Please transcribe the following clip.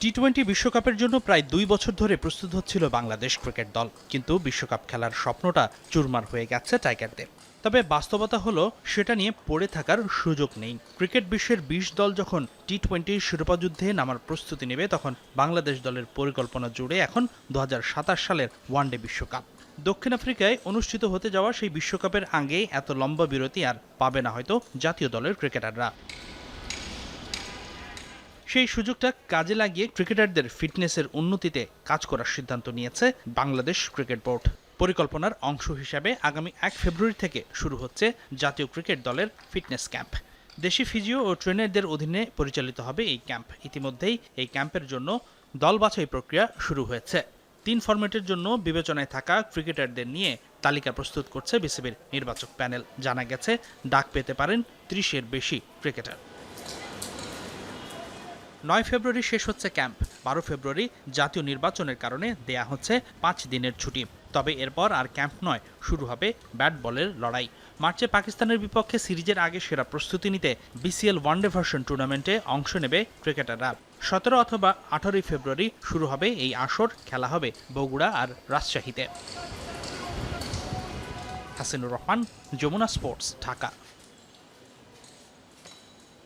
T twenty বিশ্বকাপের জন্য প্রায় দুই বছর ধরে প্রস্তুত হচ্ছিল বাংলাদেশ ক্রিকেট দল। কিন্তু বিশ্বকাপ খেলার স্বপ্নটা চুরমার হয়ে গেছে টাইগারদের। তবে বাস্তবতা হলো, সেটা নিয়ে পড়ে থাকার সুযোগ নেই। ক্রিকেট বিশ্বের বিশ দল যখন টি টোয়েন্টির শিরোপা যুদ্ধে নামার প্রস্তুতি নেবে, তখন বাংলাদেশ দলের পরিকল্পনা জুড়ে এখন দু হাজার সাতাশ সালের ওয়ানডে বিশ্বকাপ। দক্ষিণ আফ্রিকায় অনুষ্ঠিত হতে যাওয়া সেই বিশ্বকাপের আগে এত লম্বা বিরতি আর পাবে না হয়তো জাতীয় দলের ক্রিকেটাররা। সেই সুযোগটা কাজে লাগিয়ে ক্রিকেটারদের ফিটনেসের উন্নতিতে কাজ করার সিদ্ধান্ত নিয়েছে বাংলাদেশ ক্রিকেট বোর্ড। পরিকল্পনার অংশ হিসাবে আগামী এক ফেব্রুয়ারি থেকে শুরু হচ্ছে জাতীয় ক্রিকেট দলের ফিটনেস ক্যাম্প। দেশি ফিজিও ও ট্রেনারদের অধীনে পরিচালিত হবে এই ক্যাম্প। ইতিমধ্যেই এই ক্যাম্পের জন্য দল বাছাই প্রক্রিয়া শুরু হয়েছে। তিন ফরম্যাটের জন্য বিবেচনায় থাকা ক্রিকেটারদের নিয়ে তালিকা প্রস্তুত করছে বিসিবির নির্বাচক প্যানেল। জানা গেছে, ডাক পেতে পারেন ত্রিশের বেশি ক্রিকেটার। নয় ফেব্রুয়ারি শেষ হচ্ছে ক্যাম্প, বারো ফেব্রুয়ারি জাতীয় নির্বাচনের কারণে দেয়া হচ্ছে পাঁচ দিনের ছুটি। তবে এরপর আর ক্যাম্প নয়, শুরু হবে ব্যাট বলের লড়াই। মার্চে পাকিস্তানের বিপক্ষে সিরিজের আগে সেরা প্রস্তুতি নিতে বিসিএল ওয়ানডে ভার্সন টুর্নামেন্টে অংশ নেবে ক্রিকেটাররা। সতেরো অথবা আঠারোই ফেব্রুয়ারি শুরু হবে এই আসর, খেলা হবে বগুড়া আর রাজশাহীতে। হাসিনুর রহমান, যমুনা স্পোর্টস, ঢাকা।